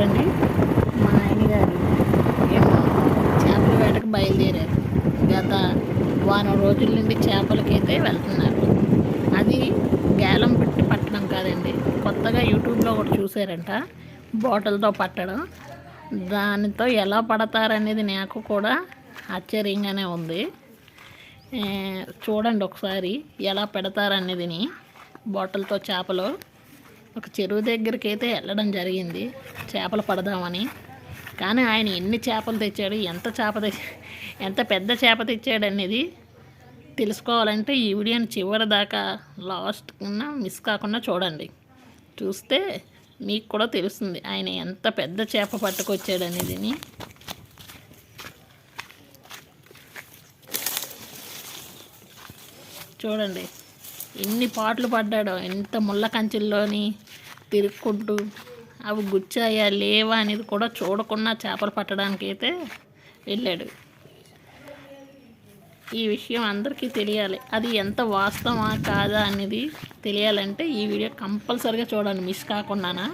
చూడండి. మా ఆయన ఏమో చేపల వేటకు బయలుదేరారు. గత వారం రోజుల నుండి చేపలకైతే వెళ్తున్నారు. అది గేలం పెట్టి పట్టడం కాదండి. కొత్తగా యూట్యూబ్లో ఒకటి చూసారంట బాటిల్తో పట్టడం. దానితో ఎలా పడతారనేది నాకు కూడా ఆశ్చర్యంగానే ఉంది. చూడండి ఒకసారి ఎలా పెడతారనేదిని. బాటిల్తో చేపలు. ఒక చెరువు దగ్గరికి అయితే వెళ్ళడం జరిగింది. చేపలు పడదామని. కానీ ఆయన ఎన్ని చేపలు తెచ్చాడు ఎంత చేప ఎంత పెద్ద చేప తెచ్చాడు అనేది తెలుసుకోవాలంటే ఈ వీడియోని చివరి దాకా లాస్ట్ కన్నా మిస్ కాకుండా చూడండి. చూస్తే మీకు కూడా తెలుస్తుంది ఆయన ఎంత పెద్ద చేప పట్టుకొచ్చాడు అనేది చూడండి ఎన్ని పాటలు పడ్డాడో ఎంత ముళ్ళ కంచెల్లోని తిరుక్కుంటూ అవి గుచ్చాయా లేవా అనేది కూడా చూడకుండా చేపలు పట్టడానికి అయితే వెళ్ళాడు. ఈ విషయం అందరికీ తెలియాలి. అది ఎంత వాస్తవా కాదా అనేది తెలియాలంటే ఈ వీడియో కంపల్సరిగా చూడండి. మిస్ కాకుండానా?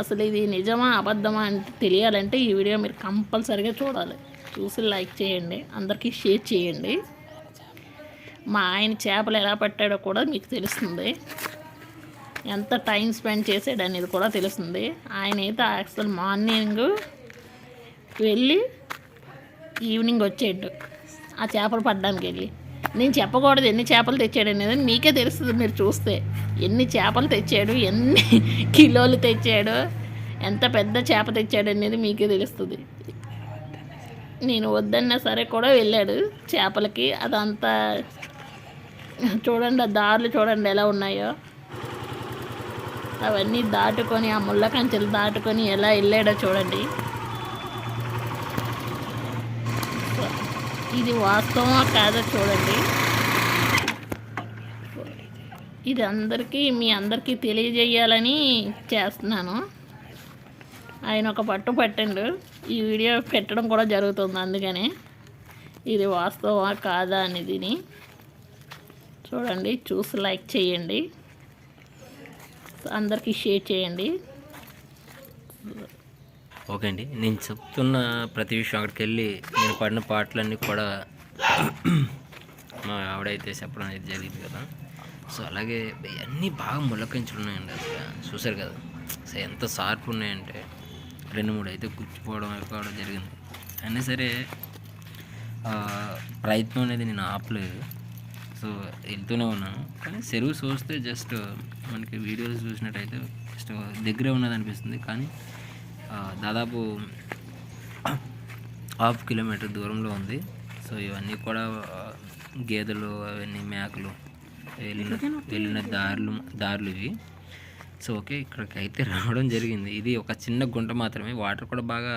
అసలు ఇది నిజమా అబద్ధమా అంటే తెలియాలంటే ఈ వీడియో మీరు కంపల్సరిగా చూడాలి. చూసి లైక్ చేయండి. అందరికీ షేర్ చేయండి. మా ఆయన చేపలు ఎలా పట్టాడో కూడా మీకు తెలుస్తుంది. ఎంత టైం స్పెండ్ చేసాడు అనేది కూడా తెలుస్తుంది. ఆయన అయితే అసలు మార్నింగ్ వెళ్ళి ఈవినింగ్ వచ్చేట్టు ఆ చేపలు పడ్డానికి వెళ్ళి. నేను చెప్పకూడదు ఎన్ని చేపలు తెచ్చాడు అనేది మీకే తెలుస్తుంది మీరు చూస్తే. ఎన్ని చేపలు తెచ్చాడు ఎన్ని కిలోలు తెచ్చాడు ఎంత పెద్ద చేప తెచ్చాడు అనేది మీకే తెలుస్తుంది. నేను వద్దన్నా సరే కూడా వెళ్ళాడు చేపలకి. అదంతా చూడండి ఆ దారులు చూడండి ఎలా ఉన్నాయో. అవన్నీ దాటుకొని ఆ ముళ్ళ కంచెలు దాటుకొని ఎలా వెళ్ళాడో చూడండి. ఇది వాస్తవమా కాదో చూడండి. ఇది అందరికీ మీ అందరికీ తెలియజేయాలని చేస్తున్నాను. ఆయన ఒక పట్టు పట్టండు. ఈ వీడియో పెట్టడం కూడా జరుగుతుంది అందుకనే. ఇది వాస్తవమా కాదా అనేదిని చూడండి చూసి లైక్ చేయండి. అందరికీ షేర్ చేయండి. ఓకే అండి. నేను చెప్తున్న ప్రతి విషయం అక్కడికి వెళ్ళి నేను పడిన పాటలన్నీ కూడా మా ఆవిడైతే చెప్పడం అనేది జరిగింది కదా. సో అలాగే అన్నీ బాగా ములకించున్నాయండి అసలు. చూసారు కదా. సో ఎంత షార్ప్ ఉన్నాయంటే రెండు మూడు అయితే గుచ్చిపోవడం అయిపోవడం జరిగింది. అయినా సరే ప్రయత్నం అనేది నేను ఆపలేదు. సో వెళ్తూనే ఉన్నాను. కానీ చెరువు చూస్తే జస్ట్ uh, మనకి వీడియోస్ చూసినట్టయితే జస్ట్ uh, దగ్గరే ఉన్నది అనిపిస్తుంది. కానీ uh, దాదాపు హాఫ్ కిలోమీటర్ దూరంలో ఉంది. సో ఇవన్నీ కూడా గేదెలు అవన్నీ మేకలు వెళ్ళిన వెళ్ళిన దారులు దారులు ఇవి. సో ఓకే ఇక్కడికి అయితే రావడం జరిగింది. ఇది ఒక చిన్న గుంట మాత్రమే. వాటర్ కూడా బాగా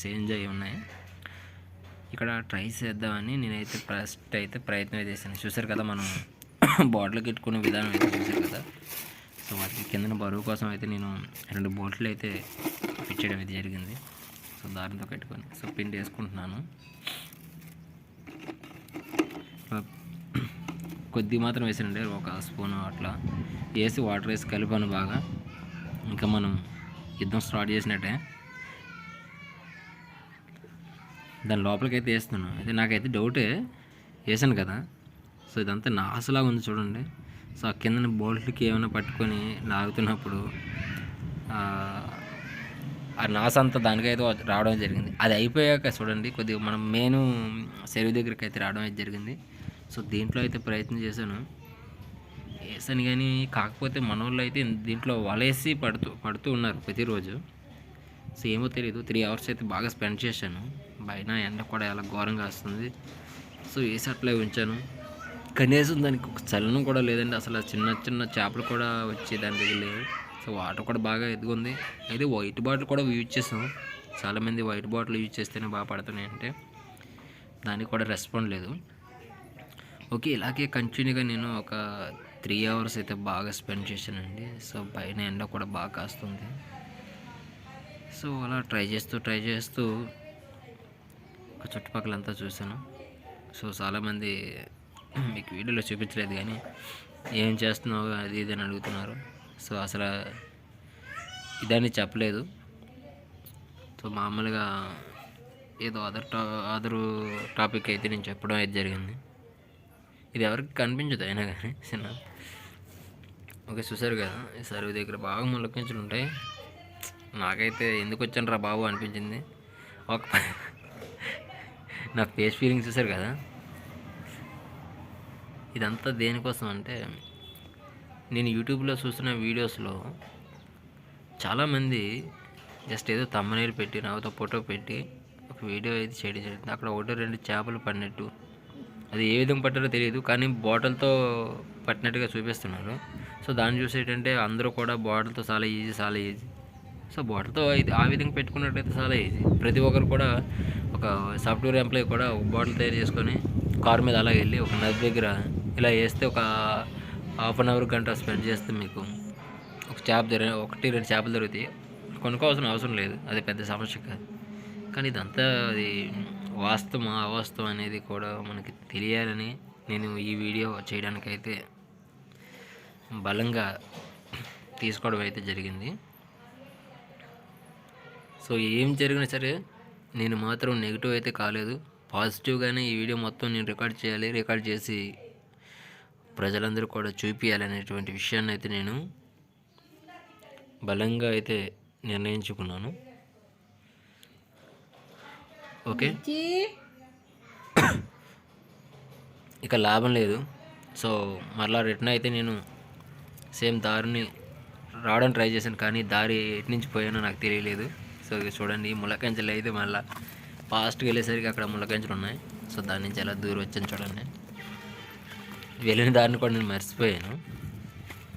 చేంజ్ అయి ఉన్నాయి. ఇక్కడ ట్రై చేద్దామని నేనైతే ఫస్ట్ అయితే ప్రయత్నం అయితే చేశాను. చూసారు కదా మనం బాటిల్ పెట్టుకునే విధానం అయితే చూసారు కదా? సో వాటికి కిందన బరువు కోసం అయితే నేను రెండు బోట్లు అయితే పిచ్చేయడం అయితే జరిగింది. సో దారితో కట్టుకొని సో పిండి వేసుకుంటున్నాను. కొద్ది మాత్రం వేసానండి ఒక స్పూన్ అట్లా. వేసి వాటర్ వేసి కలిపాను బాగా. ఇంకా మనం యుద్ధం స్టార్ట్ చేసినట్టే. దాని లోపలికి అయితే వేస్తున్నాను. అయితే నాకైతే డౌటే వేసాను కదా. సో ఇదంతా నాసులాగా ఉంది చూడండి. సో ఆ కింద బోల్ట్కి ఏమైనా పట్టుకొని లాగుతున్నప్పుడు ఆ, నాసు అంతా దానికైతే రావడం జరిగింది. అది అయిపోయాక చూడండి కొద్దిగా మనం మెయిన్ చెరువు దగ్గరికి అయితే రావడం అయితే జరిగింది. సో దీంట్లో అయితే ప్రయత్నం చేశాను. వేసాను కానీ కాకపోతే మన వాళ్ళు అయితే దీంట్లో వలేసి పడుతూ పడుతూ ఉన్నారు ప్రతిరోజు. సో ఏమో తెలియదు త్రీ అవర్స్ అయితే బాగా స్పెండ్ చేశాను. బయట ఎండ కూడా ఎలా ఘోరంగా వస్తుంది. సో వేసి అట్లే ఉంచాను? కనీసం దానికి ఒక చలనం కూడా లేదండి. అసలు చిన్న చిన్న చేపలు కూడా వచ్చి దాని దగ్గర లేవు. సో వాటర్ కూడా బాగా ఎదుగుంది. అయితే వైట్ బాటిల్ కూడా యూజ్ చేసాం. చాలామంది వైట్ బాటిల్ యూజ్ చేస్తేనే బాగా పడుతున్నాయి అంటే. దానికి కూడా రెస్పాండ్ లేదు. ఓకే ఇలాగే కంటిన్యూగా నేను ఒక త్రీ అవర్స్ అయితే బాగా స్పెండ్ చేశానండి. సో పైన ఎండ కూడా బాగా కాస్తుంది. సో అలా ట్రై చేస్తూ ట్రై చేస్తూ చుట్టుపక్కలంతా చూశాను. సో చాలామంది మీకు వీడియోలో చూపించలేదు కానీ ఏం చేస్తున్నావు అది ఇది అని అడుగుతున్నారు. సో అసలు ఇదని చెప్పలేదు. సో మామూలుగా ఏదో అదర్ టా అదర్ టాపిక్ అయితే నేను చెప్పడం అయితే జరిగింది. ఇది ఎవరికి కనిపించదు అయినా కానీ సినిమా. ఓకే చూసారు కదా. ఈ సరువు దగ్గర బాగా ములకించులు ఉంటాయి. నాకైతే ఎందుకు వచ్చాను రా బాబు అనిపించింది. ఒక నా ఫేస్ ఫీలింగ్ చూసారు కదా? ఇదంతా దేనికోసం అంటే నేను యూట్యూబ్లో చూసిన వీడియోస్లో చాలామంది జస్ట్ ఏదో తమ్మనీరు పెట్టి నాతో ఫోటో పెట్టి ఒక వీడియో అయితే చేయడం జరిగింది అక్కడ ఒకటో రెండు చేపలు పడినట్టు. అది ఏ విధంగా పట్టారో తెలియదు కానీ బాటిల్తో పట్టినట్టుగా చూపిస్తున్నారు. సో దాన్ని చూసేటంటే అందరూ కూడా బాటిల్తో చాలా ఈజీ చాలా ఈజీ సో బాటిల్తో ఇది ఆ విధంగా పెట్టుకున్నట్టయితే చాలా ఈజీ ప్రతి ఒక్కరు కూడా ఒక సాఫ్ట్వేర్ ఎంప్లాయీ కూడా ఒక బాటిల్ తయారు చేసుకొని కారు మీద అలా వెళ్ళి ఒక నది దగ్గర ఇలా వేస్తే ఒక హాఫ్ అన్ అవర్ గంట స్పెండ్ చేస్తే మీకు ఒక చేప దొరి ఒకటి రెండు చేపలు దొరుకుతాయి. కొనుక్కోవాల్సిన అవసరం లేదు. అది పెద్ద సమస్య కాదు. కానీ ఇదంతా అది వాస్తవం అవాస్తవం అనేది కూడా మనకి తెలియాలని నేను ఈ వీడియో చేయడానికైతే బలంగా తీసుకోవడం అయితే జరిగింది. సో ఏం జరిగినా సరే నేను మాత్రం నెగిటివ్ అయితే కాలేదు. పాజిటివ్గానే ఈ వీడియో మొత్తం నేను రికార్డ్ చేయాలి రికార్డ్ చేసి ప్రజలందరూ కూడా చూపించాలనేటువంటి విషయాన్ని అయితే నేను బలంగా అయితే నిర్ణయించుకున్నాను. ఓకే? ఇక లాభం లేదు. సో మరలా రిటర్న్ అయితే నేను సేమ్ దారిని రావడానికి ట్రై చేశాను కానీ దారి ఎటు నుంచి పోయానో నాకు తెలియలేదు. సో ఇక చూడండి. ములకంచెలు అయితే మళ్ళీ ఫాస్ట్గా వెళ్ళేసరికి అక్కడ ములకంచెలు ఉన్నాయి. సో దాని నుంచి ఎలా దూరం వచ్చాను చూడండి. వెళ్ళిన దారిని కూడా నేను మర్చిపోయాను.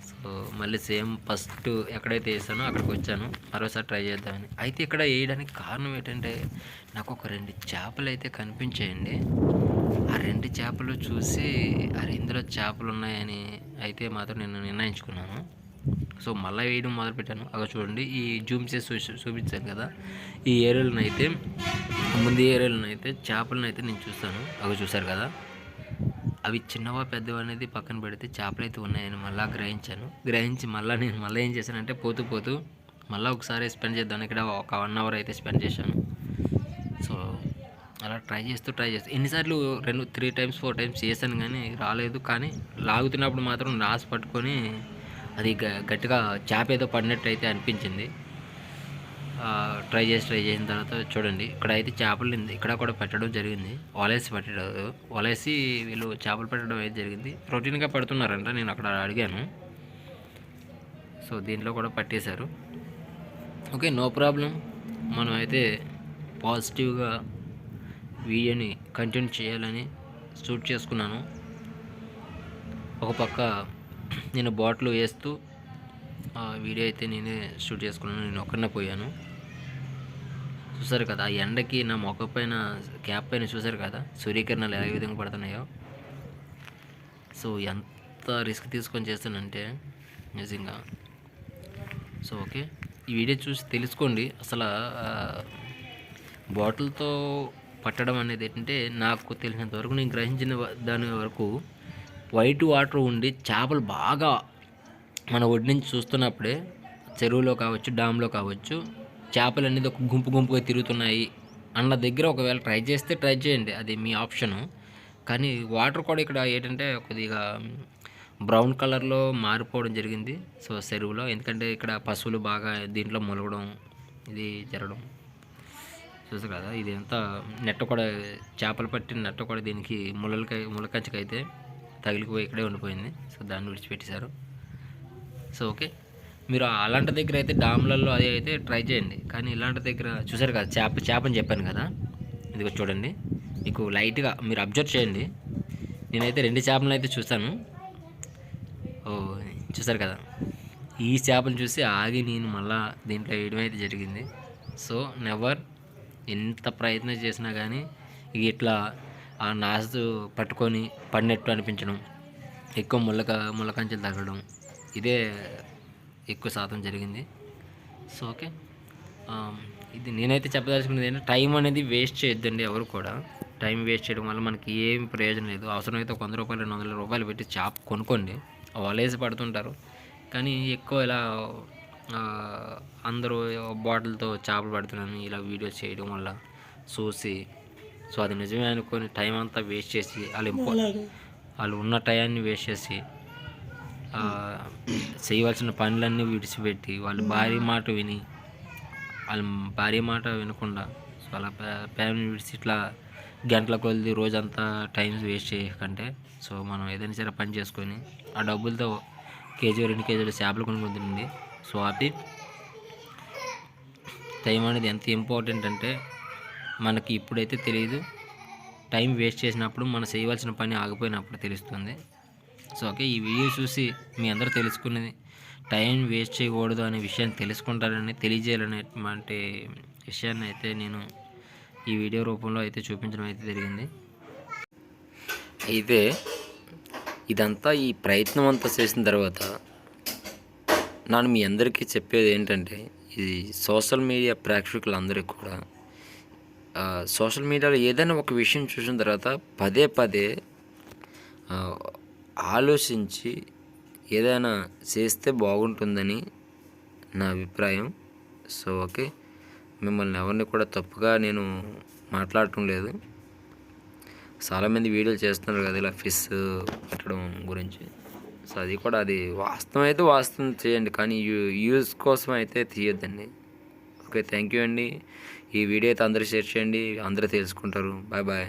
సో మళ్ళీ సేమ్ ఫస్ట్ ఎక్కడైతే వేసానో అక్కడికి వచ్చాను. మరోసారి ట్రై చేద్దామని. అయితే ఇక్కడ వేయడానికి కారణం ఏంటంటే నాకు ఒక రెండు చేపలు అయితే కనిపించాయండి. ఆ రెండు చేపలు చూసి అరే ఇందులో చేపలు ఉన్నాయని అయితే మాత్రం నేను నిర్ణయించుకున్నాను. సో మళ్ళీ వేయడం మొదలుపెట్టాను. అక్కడ చూడండి ఈ జూమ్ చేసి చూసి చూపించాను కదా. ఈ ఏరియాలను అయితే ముందు ఏరియాలను అయితే చేపలను అయితే నేను చూస్తాను. అవి చూశారు కదా? అవి చిన్నవా పెద్దవా అనేది పక్కన పెడితే చేపలు అయితే ఉన్నాయని మళ్ళీ గ్రహించాను. గ్రహించి మళ్ళీ నేను మళ్ళీ ఏం చేశానంటే పోతూ పోతూ మళ్ళీ ఒకసారి స్పెండ్ చేద్దాను ఇక్కడ ఒక వన్ అవర్ అయితే స్పెండ్ చేశాను. సో అలా ట్రై చేస్తూ ట్రై చేస్తూ. ఎన్నిసార్లు రెండు త్రీ టైమ్స్ ఫోర్ టైమ్స్ చేశాను కానీ రాలేదు. కానీ లాగుతున్నప్పుడు మాత్రం రాసి పట్టుకొని అది గ- గట్టిగా చేప ఏదో పడినట్టు అయితే అనిపించింది ట్రై చేసి ట్రై చేసిన తర్వాత చూడండి ఇక్కడ అయితే చేపలు ఇక్కడ కూడా పెట్టడం జరిగింది. వలేసి పెట్టడం వలేసి వీళ్ళు చేపలు పెట్టడం అయితే జరిగింది? రొటీన్గా పెడుతున్నారంట నేను అక్కడ అడిగాను. సో దీంట్లో కూడా పట్టేశారు. Okay no problem. మనం అయితే పాజిటివ్గా వీడియోని కంటిన్యూ చేయాలని షూట్ చేసుకున్నాను. ఒక పక్క నేను బాటిల్ వేస్తూ ఆ వీడియో అయితే నేనే షూట్ చేసుకున్నాను నేను ఒక్కనే పోయాను. చూసారు కదా ఆ ఎండకి నా మొక్క పైన క్యాప్ పైన చూసారు కదా సూర్యకిరణాలు ఏ విధంగా పడుతున్నాయో. సో ఎంత రిస్క్ తీసుకొని చేస్తానంటే నిజంగా. So okay. ఈ వీడియో చూసి తెలుసుకోండి. అసలు బాటిల్తో పట్టడం అనేది ఏంటంటే నాకు తెలిసినంత వరకు నేను గ్రహించిన దాని వరకు వైట్ వాటర్ ఉండి చేపలు బాగా మన ఒడి నుంచి చూస్తున్నప్పుడే చెరువులో కావచ్చు డామ్లో కావచ్చు చేపలు అనేది ఒక గుంపు గుంపుగా తిరుగుతున్నాయి. అన్న దగ్గర ఒకవేళ ట్రై చేస్తే ట్రై చేయండి. అది మీ ఆప్షను. కానీ వాటర్ కూడా ఇక్కడ ఏంటంటే కొద్దిగా బ్రౌన్ కలర్లో మారిపోవడం జరిగింది. సో చెరువులో ఎందుకంటే ఇక్కడ పశువులు బాగా దీంట్లో మొలగడం ఇది జరగడం. చూసారు కదా ఇది అంతా నెట్ట కూడా చేపలు పట్టిన నెట్ట కూడా దీనికి ములలకై ములకంచకైతే తగిలిపోయి ఇక్కడే ఉండిపోయింది. సో దాన్ని విడిచిపెట్టేశారు. So okay. మీరు అలాంటి దగ్గర అయితే డామ్లలో అది అయితే ట్రై చేయండి. కానీ ఇలాంటి దగ్గర చూసారు కదా చేప చేపని చెప్పాను కదా. ఇదిగో చూడండి. మీకు లైట్గా మీరు అబ్జర్వ్ చేయండి. నేనైతే రెండు చేపలను అయితే చూసాను ఓ చూసారు కదా. ఈ చేపను చూసి ఆగి నేను మళ్ళా దీంట్లో వేయడం అయితే జరిగింది. సో నెవర్ ఎంత ప్రయత్నం చేసినా కానీ ఇట్లా ఆ నాసు పట్టుకొని పడినట్టు అనిపించడం ఎక్కువ ముళ్ళక ముళ్ళకంచెలు తగలడం ఇదే ఎక్కువ శాతం జరిగింది. సో ఓకే um, ఇది నేనైతే చెప్పదలుచుకున్నది ఏంటంటే టైం అనేది వేస్ట్ చేయొద్దండి ఎవరు కూడా. టైం వేస్ట్ చేయడం వల్ల మనకి ఏం ప్రయోజనం లేదు. అవసరమైతే ఒక వంద రూపాయలు రెండు వందల రూపాయలు పెట్టి చాప్ కొనుక్కోండి. వలేసి పడుతుంటారు. కానీ ఎక్కువ ఇలా అందరూ బాటిల్తో చేపలు పడుతున్నాను ఇలా వీడియోస్ చేయడం వల్ల చూసి సో అది నిజమే అనుకొని టైం అంతా వేస్ట్ చేసి వాళ్ళు ఇంపో వాళ్ళు ఉన్న టయాన్ని వేస్ట్ చేసి చేయవలసిన పనులన్నీ విడిచిపెట్టి వాళ్ళ భార్య మాట విని వాళ్ళ భార్య మాట వినకుండా సో అలా ఫ్యామిలీ విడిచి ఇట్లా గంటల కొద్ది రోజంతా టైం వేస్ట్ చేయకంటే సో మనం ఏదైనా సరే పని చేసుకొని ఆ డబ్బులతో కేజీ రెండు కేజీలు చేపలు కొనుక్కొని తినండి. సో అది టైం అనేది ఎంత ఇంపార్టెంట్ అంటే మనకి ఇప్పుడైతే తెలియదు టైం వేస్ట్ చేసినప్పుడు మనం చేయవలసిన పని ఆగిపోయినప్పుడు తెలుస్తుంది. సో ఓకే ఈ వీడియో చూసి మీ అందరూ తెలుసుకునేది టైం వేస్ట్ చేయకూడదు అనే విషయాన్ని తెలుసుకుంటారని తెలియజేయాలనేటువంటి విషయాన్ని అయితే నేను ఈ వీడియో రూపంలో అయితే చూపించడం అయితే జరిగింది. అయితే ఇదంతా ఈ ప్రయత్నం అంతా చేసిన తర్వాత నేను మీ అందరికీ చెప్పేది ఏంటంటే ఇది సోషల్ మీడియా ప్రేక్షకులందరికీ కూడా సోషల్ మీడియాలో ఏదైనా ఒక విషయం చూసిన తర్వాత పదే పదే ఆలోచించి ఏదైనా చేస్తే బాగుంటుందని నా అభిప్రాయం. So okay. మిమ్మల్ని ఎవరిని కూడా తప్పుగా నేను మాట్లాడటం లేదు. చాలామంది వీడియోలు చేస్తున్నారు కదా ఇలా ఫిష్ పెట్టడం గురించి. సో అది కూడా అది వాస్తవం అయితే వాస్తవం చేయండి కానీ యూ- యూజ్ కోసం అయితే తీయొద్దండి. ఓకే థ్యాంక్ యూ అండి. ఈ వీడియో అయితే అందరూ షేర్ చేయండి అందరూ తెలుసుకుంటారు. Bye bye